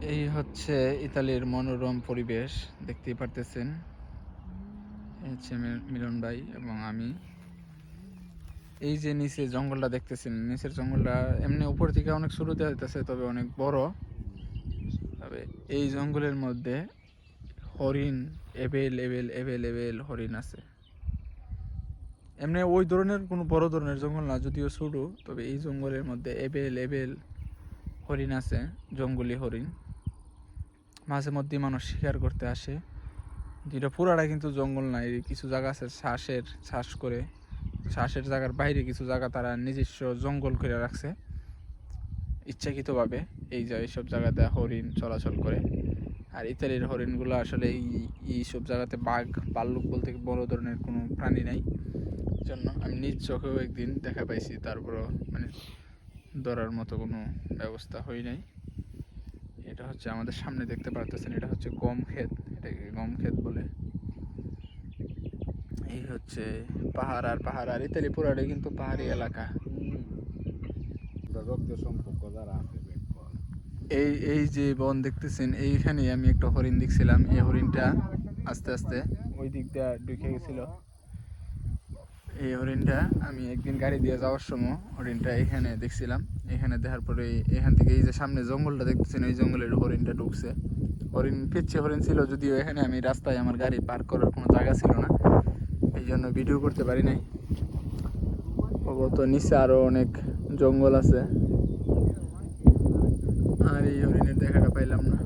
এই হচ্ছে ইতালির মনোরম পরিবেশ, দেখতেই পারতেছেন। হচ্ছে মিলন ভাই এবং আমি। এই যে নিচে জঙ্গলটা দেখতেছেন, নিচের জঙ্গলটা এমনি উপর থেকে অনেক শুরু দেওয়া হইতেছে, তবে অনেক বড়। তবে এই জঙ্গলের মধ্যে হরিণ, এভেল এভেল এভেল এভেল হরিণ আছে। এমনি ওই ধরনের কোনো বড় ধরনের জঙ্গল না, যদিও ছোটো তবে এই জঙ্গলের মধ্যে এভেল এভেল হরিণ আছে, জঙ্গলি হরিণ। মাঝে মধ্যে মানুষ শিকার করতে আসে। যেটা পুরাটা কিন্তু জঙ্গল নাই কিছু জায়গা আছে শ্বাসের, শ্বাস করে। শ্বাসের জায়গার বাইরে কিছু জায়গা তারা নিজস্ব জঙ্গল করে রাখছে। ইচ্ছাকৃতভাবে এই যে এইসব জায়গাতে হরিণ চলাচল করে। আর ইতালির হরিণগুলো আসলে এই সব জায়গাতে বাঘ ভাল্লুক বলতে বড় ধরনের কোনো প্রাণী নাই। জন্য আমি নিজ চোখেও একদিন দেখা পাইছি, তারপরও মানে ধরার মতো কোনো ব্যবস্থা হয় নাই। এটা হচ্ছে আমাদের সামনে দেখতে পারতেছেন, এটা হচ্ছে গম ক্ষেত, এটাকে গম ক্ষেত বলে। এই হচ্ছে পাহাড়, আর পাহাড়, আর ইতালি পুরাটাই কিন্তু পাহাড়ি এলাকা। এই এই যে বন দেখতেছেন এইখানে আমি একটা হরিণ দেখছিলাম, এই হরিণটা আস্তে আস্তে। ওই দিক দিয়ে ঢুকে গেছিল। এই হরিণটা আমি একদিন গাড়ি দিয়ে যাওয়ার সময় হরিণটা এখানে দেখছিলাম। এখানে দেখার পরে এখান থেকে এই যে সামনে জঙ্গলটা দেখতেছেন, ওই জঙ্গলের হরিণটা ঢুকছে। হরিণ পিচ্ছে হরিণ ছিল, যদিও এখানে আমি রাস্তায় আমার গাড়ি পার্ক করার কোনো জায়গা ছিল না। এই জন্য ভিডিও করতে পারি নাই। তো নিচে আরও অনেক জঙ্গল আছে। আর এই হরিণের দেখাটা পাইলাম না।